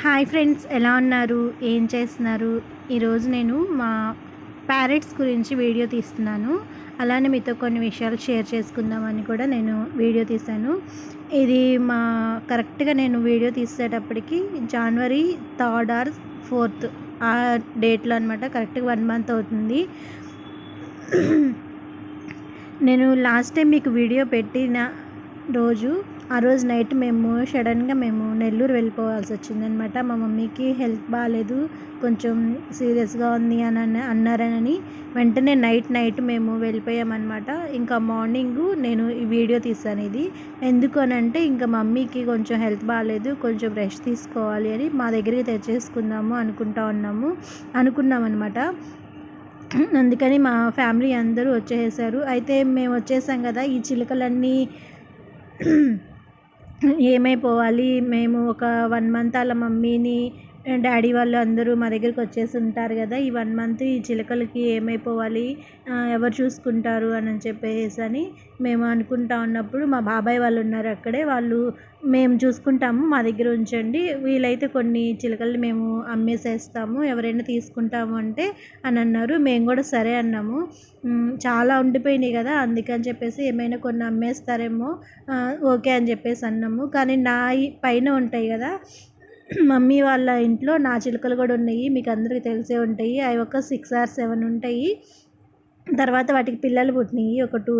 Hi friends ఎలా ఉన్నారు? ఏం చేస్తున్నారు? ఈరోజు నేను మా ప్యారెట్స్ గురించి వీడియో తీస్తున్నాను. అలానే మీతో కొన్ని విషయాలు షేర్ చేసుకుందామని కూడా నేను వీడియో తీశాను. ఇది మా కరెక్ట్గా నేను వీడియో తీసేటప్పటికి జనవరి థర్డ్ ఆర్ ఫోర్త్ ఆ డేట్లో అనమాట కరెక్ట్గా వన్ మంత్ అవుతుంది. నేను లాస్ట్ టైం మీకు వీడియో పెట్టిన రోజు ఆ రోజు నైట్ మేము సడన్గా మేము నెల్లూరు వెళ్ళిపోవాల్సి వచ్చిందనమాట మా మమ్మీకి హెల్త్ బాగాలేదు కొంచెం సీరియస్గా ఉంది అని అన్నారని వెంటనే నైట్ నైట్ మేము వెళ్ళిపోయామన్నమాట. ఇంకా మార్నింగ్ నేను ఈ వీడియో తీసాను ఇది. ఎందుకు అని అంటే ఇంకా మమ్మీకి కొంచెం హెల్త్ బాగాలేదు కొంచెం రెస్ట్ తీసుకోవాలి అని మా దగ్గరికి తెచ్చేసుకుందాము అనుకుంటా ఉన్నాము అనుకున్నాం అనమాట అందుకని మా ఫ్యామిలీ అందరూ వచ్చేసారు. అయితే మేము వచ్చేసాం కదా ఈ చిలుకలన్నీ ఏమైపోవాలి? మేము ఒక వన్ మంత్ అలా మమ్మీని డాడీ వాళ్ళు అందరూ మా దగ్గరికి వచ్చేసి ఉంటారు కదా ఈ వన్ మంత్ ఈ చిలకలకి ఏమైపోవాలి ఎవరు చూసుకుంటారు అని చెప్పేసి అని మేము అనుకుంటా ఉన్నప్పుడు మా బాబాయ్ వాళ్ళు ఉన్నారు అక్కడే వాళ్ళు మేము చూసుకుంటాము మా దగ్గర ఉంచండి వీలైతే కొన్ని చిలకలు మేము అమ్మేసేస్తాము ఎవరైనా తీసుకుంటాము అంటే అని అన్నారు మేము కూడా సరే అన్నాము. చాలా ఉండిపోయినాయి కదా అందుకని చెప్పేసి ఏమైనా కొన్ని అమ్మేస్తారేమో ఓకే అని చెప్పేసి అన్నాము. కానీ నా పైన ఉంటాయి కదా మమ్మీ వాళ్ళ ఇంట్లో నా చిలుకలు కూడా ఉన్నాయి మీకు అందరికీ తెలిసే ఉంటాయి. అవి ఒక సిక్స్ ఆర్ సెవెన్ ఉంటాయి. తర్వాత వాటికి పిల్లలు పుట్టినాయి ఒక టూ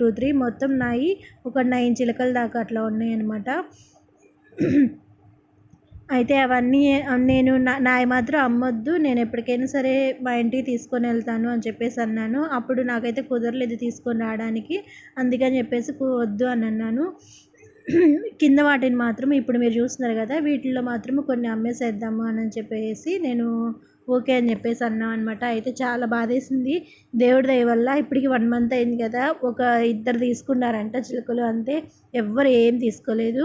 టూ త్రీ మొత్తం నాయి. ఒక నైన్ చిలకల దాకా అట్లా ఉన్నాయి అనమాట అయితే అవన్నీ నేను నా మాత్రం అమ్మొద్దు. నేను ఎప్పటికైనా సరే మా ఇంటికి తీసుకొని వెళ్తాను అని చెప్పేసి అన్నాను. అప్పుడు నాకైతే కుదరలేదు తీసుకొని రావడానికి. అందుకని చెప్పేసి వద్దు అని అన్నాను. కింద వాటిని మాత్రం ఇప్పుడు మీరు చూస్తున్నారు కదా వీటిల్లో మాత్రం కొన్ని అమ్మేసేద్దాము అని చెప్పేసి నేను ఓకే అని చెప్పేసి అన్నాం అనమాట అయితే చాలా బాధేసింది. దేవుడి దయ వల్ల ఇప్పటికి వన్ మంత్ అయింది కదా ఒక ఇద్దరు తీసుకున్నారంట చిలుకలు అంతే. ఎవ్వరు ఏం తీసుకోలేదు.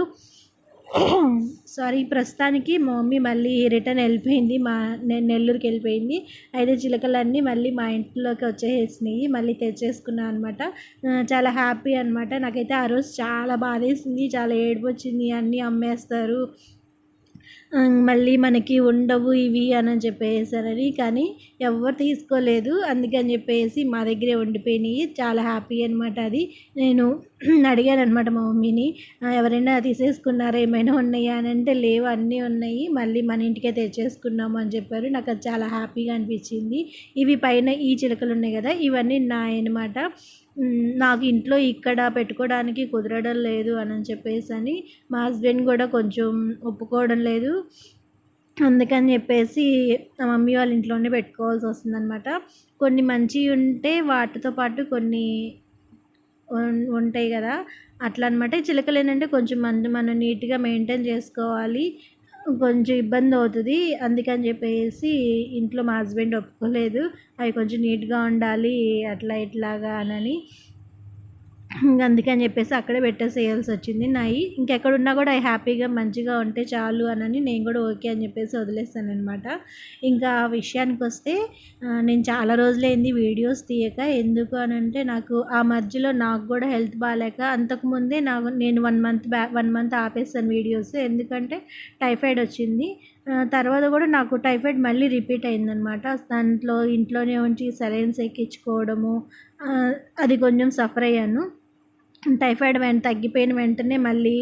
సారీ ప్రస్తుతానికి మా మమ్మీ మళ్ళీ రిటర్న్ వెళ్ళిపోయింది. మా నేను నెల్లూరుకి వెళ్ళిపోయింది. అయితే చిలకలన్నీ మళ్ళీ మా ఇంట్లోకి వచ్చేసినాయి. మళ్ళీ తెచ్చేసుకున్నాను అనమాట చాలా హ్యాపీ అనమాట నాకైతే ఆ రోజు చాలా బాధేసింది. చాలా ఏడుపు వచ్చింది. అన్నీ అమ్మేస్తారు. మళ్ళీ మనకి ఉండవు ఇవి అని చెప్పేసారని కానీ ఎవరు తీసుకోలేదు. అందుకని చెప్పేసి మా దగ్గరే ఉండిపోయినాయి. చాలా హ్యాపీ అనమాట అది. నేను అడిగాను అనమాట మా మమ్మీని ఎవరైనా తీసేసుకున్నారా? ఏమైనా ఉన్నాయా? అని అంటే లేవు అన్నీ ఉన్నాయి. మళ్ళీ మన ఇంటికే తెచ్చేసుకున్నాము అని చెప్పారు. నాకు అది చాలా హ్యాపీగా అనిపించింది. ఇవి పైన ఈ చిలకలు ఉన్నాయి కదా ఇవన్నీ నాయనమాట అనమాట నాకు ఇంట్లో ఇక్కడ పెట్టుకోవడానికి కుదరడం లేదు అని చెప్పేసి అని మా హస్బెండ్ కూడా కొంచెం ఒప్పుకోవడం లేదు. అందుకని చెప్పేసి మా మమ్మీ వాళ్ళ ఇంట్లోనే పెట్టుకోవాల్సి వస్తుందన్నమాట. కొన్ని మంచివి ఉంటే వాటితో పాటు కొన్ని ఉంటాయి కదా. అట్లా అనమాట చిలకలు ఏంటంటే కొంచెం మంది మనం నీట్గా మెయింటైన్ చేసుకోవాలి. కొంచెం ఇబ్బంది అవుతుంది. అందుకని చెప్పేసి ఇంట్లో మా హస్బెండ్ ఒప్పుకోలేదు. అవి కొంచెం నీట్గా ఉండాలి అట్లా ఇట్లాగా ఇంకా అందుకని చెప్పేసి అక్కడే పెట్టేసేయాల్సి వచ్చింది. నాయి ఇంకెక్కడున్నా కూడా అవి హ్యాపీగా మంచిగా ఉంటే చాలు అని నేను కూడా ఓకే అని చెప్పేసి వదిలేస్తాను అనమాట ఇంకా ఆ విషయానికి వస్తే నేను చాలా రోజులైంది వీడియోస్ తీయక. ఎందుకు అని అంటే నాకు ఆ మధ్యలో నాకు కూడా హెల్త్ బాగాలేక అంతకుముందే నాకు నేను వన్ మంత్ బ్యా వన్ మంత్ ఆపేస్తాను వీడియోస్. ఎందుకంటే టైఫాయిడ్ వచ్చింది. తర్వాత కూడా నాకు టైఫాయిడ్ మళ్ళీ రిపీట్ అయిందనమాట దాంట్లో ఇంట్లోనే ఉంచి సెలైన్స్ ఎక్కించుకోవడము అది కొంచెం సఫర్ అయ్యాను. టైఫాయిడ్ వెంట తగ్గిపోయిన వెంటనే మళ్ళీ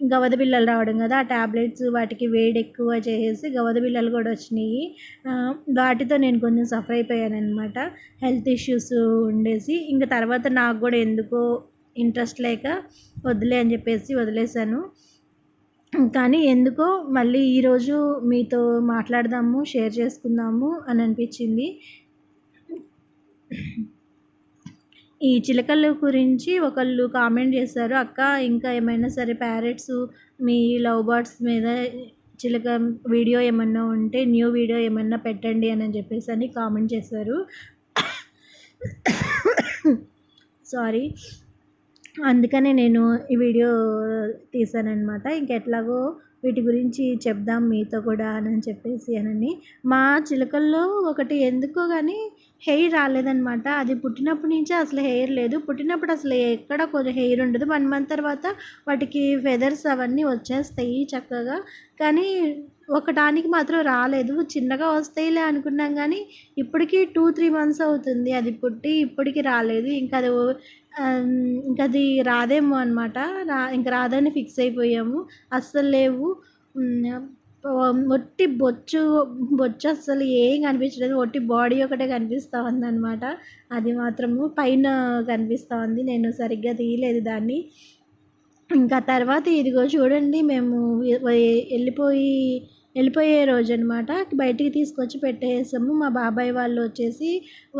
గవద బిళ్ళలు రావడం కదా ఆ ట్యాబ్లెట్స్ వాటికి వేడి ఎక్కువ చేసేసి గవద బిళ్ళలు కూడా వచ్చినాయి. వాటితో నేను కొంచెం సఫర్ అయిపోయాను అనమాట హెల్త్ ఇష్యూస్ ఉండేసి ఇంకా తర్వాత నాకు కూడా ఎందుకో ఇంట్రెస్ట్ లేక వదిలే అని చెప్పేసి వదిలేశాను. కానీ ఎందుకో మళ్ళీ ఈరోజు మీతో మాట్లాడదాము షేర్ చేసుకుందాము అని అనిపించింది. ఈ చిలకల గురించి ఒకళ్ళు కామెంట్ చేశారు. అక్క ఇంకా ఏమైనా సరే ప్యారెట్స్ మీ లవ్ బర్డ్స్ మీద చిలక వీడియో ఏమన్నా ఉంటే న్యూ వీడియో ఏమన్నా పెట్టండి అని చెప్పేసి అని కామెంట్ చేశారు. సారీ అందుకనే నేను ఈ వీడియో తీసానమాట ఇంకెట్లాగో వీటి గురించి చెప్దాం మీతో కూడా అని చెప్పేసి అనని. మా చిలకల్లో ఒకటి ఎందుకో కానీ హెయిర్ రాలేదనమాట అది పుట్టినప్పటి నుంచే అసలు హెయిర్ లేదు. పుట్టినప్పుడు అసలు ఎక్కడ కొంచెం హెయిర్ ఉండదు. వన్ మంత్ తర్వాత వాటికి ఫెదర్స్ అవన్నీ వచ్చేస్తాయి చక్కగా. కానీ ఒకటానికి మాత్రం రాలేదు. చిన్నగా వస్తాయిలే అనుకున్నాం కానీ ఇప్పటికీ టూ త్రీ మంత్స్ అవుతుంది. అది పుట్టి ఇప్పటికీ రాలేదు. ఇంకా అది ఇంకా అది రాదేమో అనమాట రా ఇంక రాదని ఫిక్స్ అయిపోయాము. అస్సలు లేవు. ఒట్టి బొచ్చు బొచ్చు అస్సలు ఏం కనిపించలేదు. ఒట్టి బాడీ ఒకటే కనిపిస్తూ ఉందన్నమాట. అది మాత్రము పైన కనిపిస్తూ ఉంది. నేను సరిగ్గా తీయలేదు దాన్ని. ఇంకా తర్వాత ఇదిగో చూడండి మేము వెళ్ళిపోయి వెళ్ళిపోయే రోజు అనమాట బయటికి తీసుకొచ్చి పెట్టేసాము. మా బాబాయ్ వాళ్ళు వచ్చేసి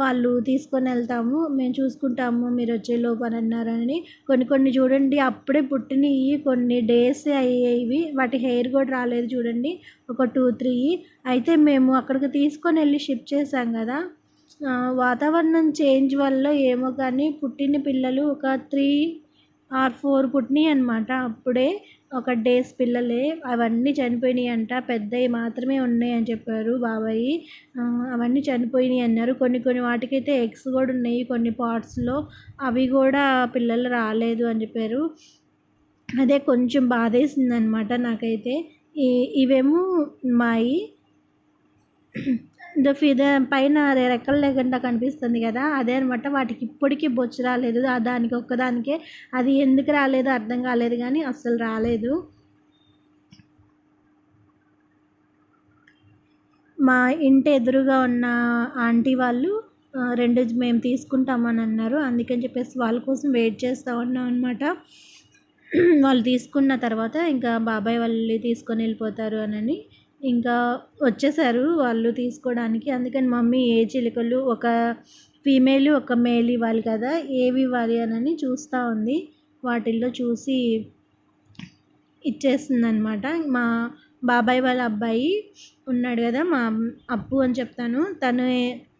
వాళ్ళు తీసుకొని వెళ్తాము. మేము చూసుకుంటాము మీరు వచ్చే లోపు అని అన్నారని. కొన్ని కొన్ని చూడండి అప్పుడే పుట్టినవి కొన్ని డేస్ అయ్యేవి. వాటి హెయిర్ కూడా రాలేదు చూడండి. ఒక టూ త్రీ. అయితే మేము అక్కడికి తీసుకొని వెళ్ళి షిఫ్ట్ చేసాం కదా. వాతావరణం చేంజ్ వల్ల ఏమో కానీ పుట్టిన పిల్లలు ఒక త్రీ ఆర్ ఫోర్ పుట్టినాయి అనమాట అప్పుడే. ఒక డేస్ పిల్లలే అవన్నీ చనిపోయినాయి అంట పెద్దవి మాత్రమే ఉన్నాయి అని చెప్పారు బాబాయి. అవన్నీ చనిపోయినాయి అన్నారు. కొన్ని కొన్ని వాటికైతే ఎగ్స్ కూడా ఉన్నాయి. కొన్ని పార్ట్స్లో అవి కూడా పిల్లలు రాలేదు అని చెప్పారు. అదే కొంచెం బాధేసింది అనమాట నాకైతే ఇవేమో మాయి ఫిద పైన రెక్కలు లేకుండా కనిపిస్తుంది కదా అదే అనమాట వాటికి ఇప్పటికీ బొచ్చు రాలేదు. దానికి ఒక్కదానికే. అది ఎందుకు రాలేదు అర్థం కాలేదు కానీ అస్సలు రాలేదు. మా ఇంటి ఎదురుగా ఉన్న ఆంటీ వాళ్ళు రెండు మేము తీసుకుంటామని అన్నారు. అందుకని చెప్పేసి వాళ్ళ కోసం వెయిట్ చేస్తూ ఉన్నాం అనమాట వాళ్ళు తీసుకున్న తర్వాత ఇంకా బాబాయ్ వాళ్ళు తీసుకొని వెళ్ళిపోతారు అని ఇంకా వచ్చేసారు వాళ్ళు తీసుకోవడానికి. అందుకని మమ్మీ ఏ చిలుకలు ఒక ఫీమేల్ ఒక మేల్ ఇవ్వాలి కదా ఏవి ఇవ్వాలి అని చూస్తూ ఉంది. వాటిల్లో చూసి ఇచ్చేస్తుంది అనమాట మా బాబాయ్ వాళ్ళ అబ్బాయి ఉన్నాడు కదా మా అప్పు అని చెప్తాను. తను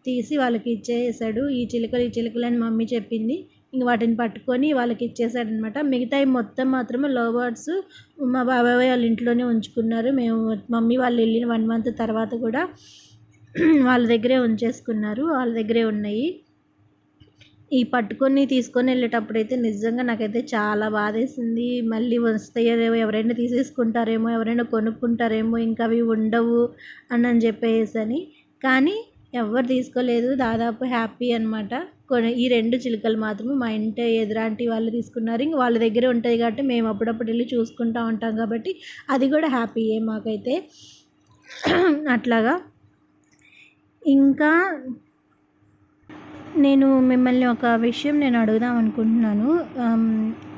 తీసి వాళ్ళకి ఇచ్చేసాడు. ఈ చిలుకలు ఈ చిలుకలు అని మమ్మీ చెప్పింది. ఇంక వాటిని పట్టుకొని వాళ్ళకి ఇచ్చేసాడనమాట. మిగతావి మొత్తం మాత్రమే లవ్ బర్డ్స్ మా బాబాయ్ వాళ్ళ ఇంట్లోనే ఉంచుకున్నారు. మేము మమ్మీ వాళ్ళు వెళ్ళిన వన్ మంత్ తర్వాత కూడా వాళ్ళ దగ్గరే ఉంచేసుకున్నారు. వాళ్ళ దగ్గరే ఉన్నాయి. ఈ పట్టుకొని తీసుకొని వెళ్ళేటప్పుడు అయితే నిజంగా నాకైతే చాలా బాధేసింది. మళ్ళీ వస్తాయేమో ఎవరైనా తీసేసుకుంటారేమో ఎవరైనా కొనుక్కుంటారేమో ఇంకా అవి ఉండవు అని అని చెప్పేసి అని. కానీ ఎవరు తీసుకోలేదు. దాదాపు హ్యాపీ అనమాట ఈ రెండు చిలుకలు మాత్రమే మా ఇంటి ఎదురాంటి వాళ్ళు తీసుకున్నారు. ఇంక వాళ్ళ దగ్గర ఉంటుంది కాబట్టి మేము అప్పుడప్పుడు వెళ్ళి చూసుకుంటూ ఉంటాం కాబట్టి అది కూడా హ్యాపీయే మాకైతే. అట్లాగా ఇంకా నేను మిమ్మల్ని ఒక విషయం నేను అడుగుదాం అనుకుంటున్నాను.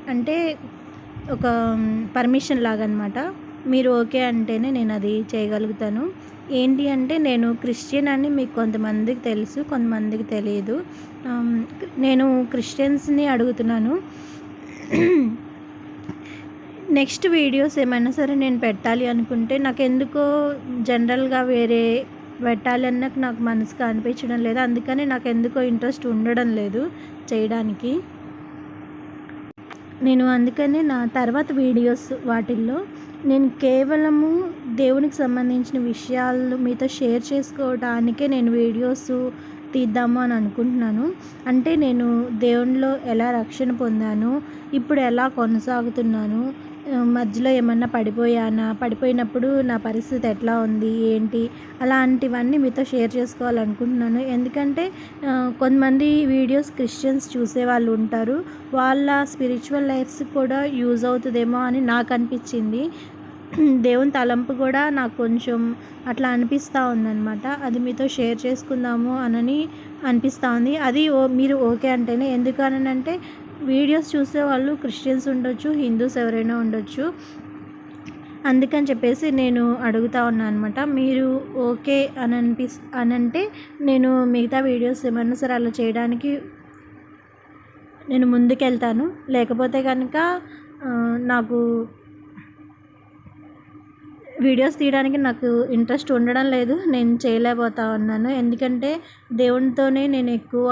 అంటే ఒక పర్మిషన్ లాగా అనమాట మీరు ఓకే అంటేనే నేను అది చేయగలుగుతాను. ఏంటి అంటే నేను క్రిస్టియన్ అని మీకు కొంతమందికి తెలుసు కొంతమందికి తెలియదు. నేను క్రిస్టియన్స్ని అడుగుతున్నాను. నెక్స్ట్ వీడియోస్ ఏమైనా సరే నేను పెట్టాలి అనుకుంటే నాకు ఎందుకో జనరల్గా వేరే పెట్టాలన్న నాకు మనసుకు అనిపించడం లేదు. అందుకని నాకు ఎందుకో ఇంట్రెస్ట్ ఉండడం లేదు చేయడానికి. నేను అందుకనే నా తర్వాత వీడియోస్ వాటిల్లో నేను కేవలము దేవునికి సంబంధించిన విషయాలు మీతో షేర్ చేసుకోవడానికే నేను వీడియోస్ తీద్దాము అని అనుకుంటున్నాను. అంటే నేను దేవునిలో ఎలా రక్షణ పొందాను ఇప్పుడు ఎలా కొనసాగుతున్నాను మధ్యలో ఏమన్నా పడిపోయానా పడిపోయినప్పుడు నా పరిస్థితి ఎట్లా ఉంది ఏంటి అలాంటివన్నీ మీతో షేర్ చేసుకోవాలనుకుంటున్నాను. ఎందుకంటే కొంతమంది వీడియోస్ క్రిస్టియన్స్ చూసే వాళ్ళు ఉంటారు వాళ్ళ స్పిరిచువల్ లైఫ్స్ కూడా యూజ్ అవుతుందేమో అని నాకు అనిపించింది. దేవుని తలంపు కూడా నాకు కొంచెం అట్లా అనిపిస్తూ ఉందన్నమాట. అది మీతో షేర్ చేసుకుందాము అనని అనిపిస్తూ ఉంది. అది ఓ మీరు ఓకే అంటేనే ఎందుకనంటే వీడియోస్ చూసే వాళ్ళు క్రిస్టియన్స్ ఉండొచ్చు హిందూస్ ఎవరైనా ఉండొచ్చు. అందుకని చెప్పేసి నేను అడుగుతా ఉన్నాను అనమాట మీరు ఓకే అని అనిపిస్ అని అంటే నేను మిగతా వీడియోస్ ఏమన్నా సరే అలా చేయడానికి నేను ముందుకెళ్తాను. లేకపోతే కనుక నాకు వీడియోస్ తీయడానికి నాకు ఇంట్రెస్ట్ ఉండడం లేదు. నేను చేయలేకపోతా ఉన్నాను. ఎందుకంటే దేవునితోనే నేను ఎక్కువ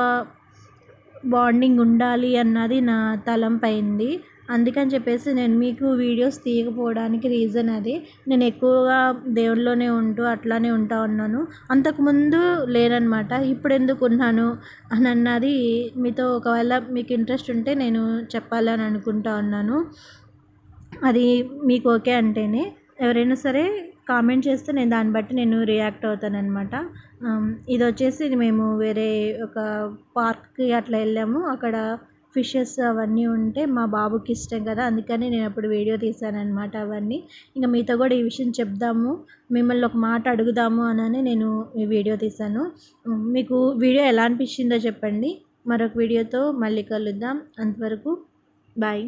బాండింగ్ ఉండాలి అన్నది నా తలంపైంది. అందుకని చెప్పేసి నేను మీకు వీడియోస్ తీయకపోవడానికి రీజన్ అది. నేను ఎక్కువగా దేవుళ్ళలోనే ఉంటూ అట్లానే ఉంటా ఉన్నాను. అంతకుముందు లేనమాట ఇప్పుడు ఎందుకు ఉన్నాను అని అన్నది మీతో ఒకవేళ మీకు ఇంట్రెస్ట్ ఉంటే నేను చెప్పాలని అనుకుంటా ఉన్నాను. అది మీకు ఓకే అంటేనే. ఎవరైనా సరే కామెంట్ చేస్తే నేను దాన్ని బట్టి నేను రియాక్ట్ అవుతాను అనమాట ఇది వచ్చేసి మేము వేరే ఒక పార్క్కి అట్లా వెళ్ళాము. అక్కడ ఫిషెస్ అవన్నీ ఉంటే మా బాబుకి ఇష్టం కదా అందుకని నేను అప్పుడు వీడియో తీశాను అనమాట అవన్నీ. ఇంకా మీతో కూడా ఈ విషయం చెప్దాము మిమ్మల్ని ఒక మాట అడుగుదాము అని నేను ఈ వీడియో తీశాను మీకు వీడియో ఎలా అనిపించిందో చెప్పండి. మరొక వీడియోతో మళ్ళీ కలుద్దాం. అంతవరకు బాయ్.